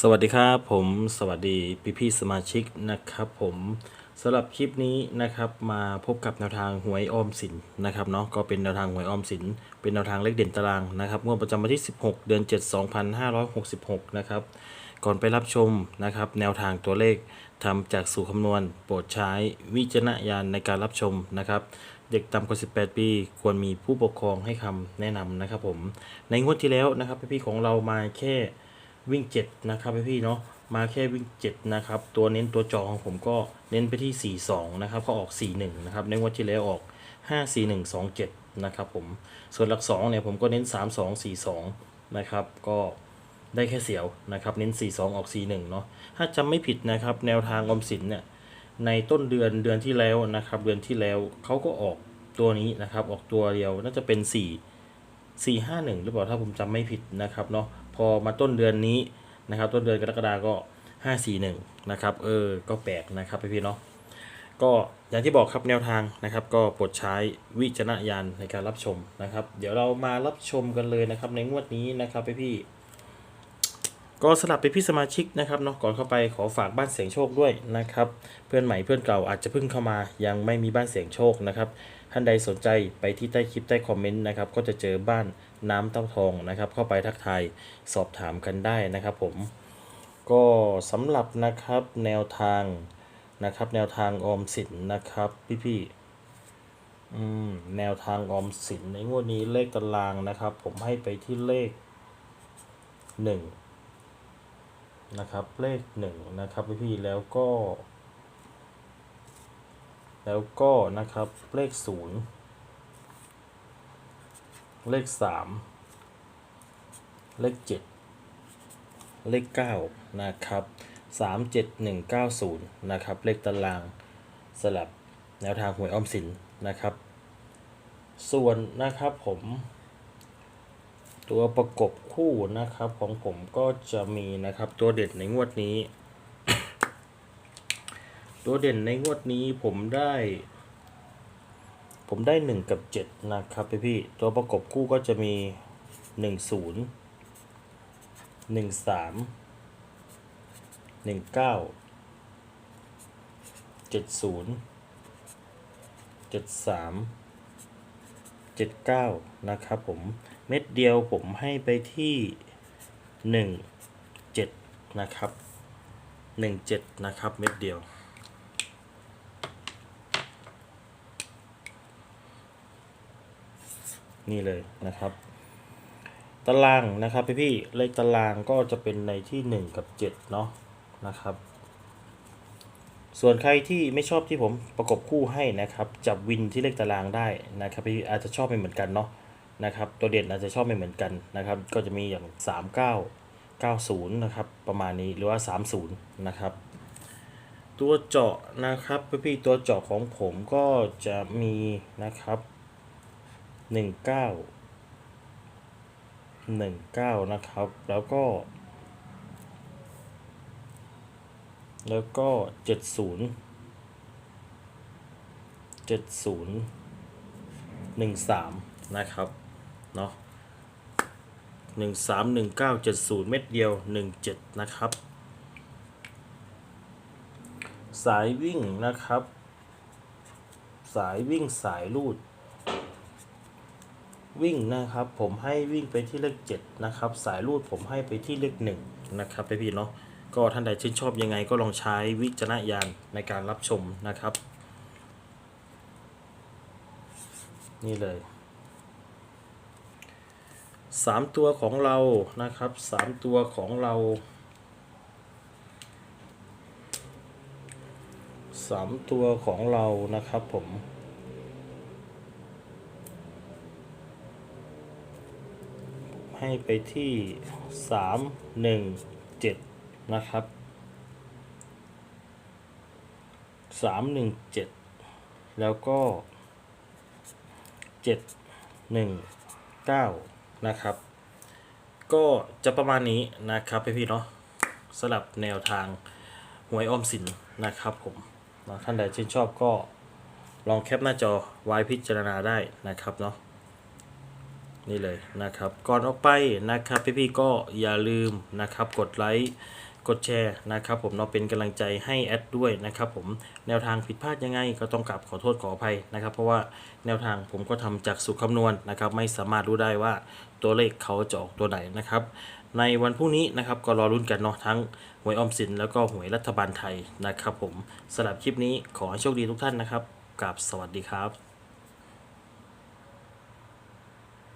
สวัสดีครับผมสวัสดีพี่พี่สมาชิกนะครับผมสำหรับคลิปนี้นะครับมาพบกับแนวทางหวยออมสินนะครับเนาะก็เป็นแนวทางหวยออมสิน เป็นแนวทางเลขเด่นตารางนะครับงวดประจำวันที่ 16 เดือน 7 2566 นะครับก่อนไปรับชมนะครับแนวทางตัวเลขทำจากสูตรคำนวณ โปรดใช้วิจารณญาณในการรับชมนะครับเด็กต่ำกว่า 18 ปี ควรมีผู้ปกครองให้คำแนะนำนะครับผมในงวดที่แล้วนะครับพี่ๆของเรามาแค่ วิ่ง 7 นะครับพี่เนาะมาแค่วิ่ง 7 นะครับ ตัวเน้นตัวจอของผมก็เน้นไปที่ 42 นะครับ ก็ออก 41 นะครับ ในงวดที่แล้วออก 54127 นะครับผม ส่วนหลัก 2 เนี่ยผมก็เน้น 3242 นะครับ ก็ได้แค่เสียวนะครับ เน้น 42 ออก 41 เนาะถ้าจำไม่ผิดนะครับ แนวทางออมสินเนี่ย ในต้นเดือนเดือนที่แล้วนะครับ เดือนที่แล้วเขาก็ออกตัวนี้นะครับ ออกตัวเดียวน่าจะเป็น4สี่ห้าหนึ่งหรือเปล่าถ้าผมจำไม่ผิดนะครับเนาะ พอมาต้นเดือนนี้นะครับ ต้นเดือนกรกฎาก็ห้าสี่หนึ่งนะครับเออก็แปลกนะครับพี่ๆเนาะก็อย่างที่บอกครับแนวทางนะครับ ก็โปรดใช้วิจารณญาณในการรับชมนะครับ เดี๋ยวเรามารับชมกันเลยนะครับในงวดนี้นะครับพี่ๆก็สลับไปพี่สมาชิกนะครับเนาะก่อนเข้าไปขอฝากบ้านเสียงโชคด้วยนะครับ เพื่อนใหม่เพื่อนเก่าอาจจะเพิ่งเข้ามายังไม่มีบ้านเสียงโชคนะครับท่านใดสนใจไปที่ใต้คลิปใต้คอมเมนต์นะครับก็จะเจอบ้าน น้ำเต้าทองนะครับ เข้าไปทักทายสอบถามกันได้นะครับผมก็สำหรับนะครับแนวทางนะครับ แนวทางออมสินนะครับพี่ๆอืมแนวทางออมสินในงวดนี้เลขตารางนะครับ ผมให้ไปที่เลขหนึ่งนะครับเลขหนึ่งนะครับพี่ๆแล้วก็ แล้วก็นะครับเลขศูนย์ เลขสามเลขเจ็ดเลขเก้านะครับสามเจ็ดหนึ่งเก้าศูนย์นะครับเลขตารางสลับแนวทางหวยออมสินนะครับ ส่วนนะครับผมตัวประกบคู่นะครับของผมก็จะมีนะครับตัวเด็ดในงวดนี้ ตัวเด่นในงวดนี้ผมได้ ผมได้หนึ่งกับเจ็ดนะครับพี่พี่ตัวประกบคู่ก็จะมีหนึ่งศูนย์หนึ่งสามหนึ่งเก้าเจ็ดศูนย์เจ็ดสามเจ็ดเก้านะครับผมเม็ดเดียวผมให้ไปที่หนึ่งเจ็ดนะครับหนึ่งเจ็ดนะครับ เม็ดเดียว นี่เลยนะครับ ตารางนะครับพี่พี่เลขตารางก็จะเป็นในที่ 1 กับ 7 เนาะนะครับ ส่วนใครที่ไม่ชอบที่ผมประกบคู่ให้นะครับ จับวินที่เลขตารางได้นะครับพี่อาจจะชอบไม่เหมือนกันเนาะนะครับ ตัวเด่นอาจจะชอบไม่เหมือนกันนะครับ ก็จะมีอย่าง 3 9 90 นะครับ ประมาณนี้หรือว่า 30 นะครับตัวเจาะนะครับพี่พี่ตัวเจาะของผมก็จะมีนะครับ หนึ่งเก้าหนึ่งเก้านะครับ แล้วก็ แล้วก็เจ็ดศูนย์เจ็ดศูนย์หนึ่งสามนะครับ เนาะหนึ่งสามหนึ่งเก้าเจ็ดศูนย์เม็ดเดียวหนึ่งเจ็ดนะครับ สายวิ่งนะครับ สายวิ่งสายลูด วิ่งนะครับผมให้วิ่งไปที่เลขเจ็ดนะครับสายรูดผมให้ไปที่เลขหนึ่งนะครับพี่ๆเนาะก็ท่านใดชื่นชอบยังไงก็ลองใช้วิจารณญาณในการรับชมนะครับ นี่เลยสามตัวของเรานะครับสามตัวของเราสามตัวของเรานะครับผม ให้ไปที่สามหนึ่งเจ็ดนะครับสามหนึ่งเจ็ดแล้วก็เจ็ดหนึ่งเก้านะครับ ก็จะประมาณนี้นะครับพี่ๆเนาะสำหรับแนวทางหวยออมสินนะครับผมเนาท่านใดชื่นชอบก็ลองแคปหน้าจอไว้พิจารณาได้นะครับเนาะ นี่เลยนะครับ ก่อนออกไปนะครับพี่ๆก็อย่าลืมนะครับกดไลค์กดแชร์นะครับผมเนาะเป็นกำลังใจให้แอดด้วยนะครับผมแนวทางผิดพลาดยังไงก็ต้องกลับขอโทษขออภัยนะครับ เพราะว่าแนวทางผมก็ทำจากสูตรคำนวณนะครับ ไม่สามารถรู้ได้ว่าตัวเลขเขาจะออกตัวไหนนะครับ ในวันพรุ่งนี้นะครับก็รอรุ้นกันเนาะทั้งหวยออมสินแล้วก็หวยรัฐบาลไทยนะครับ ผมสำหรับคลิปนี้ขอให้โชคดีทุกท่านนะครับกับสวัสดีครับ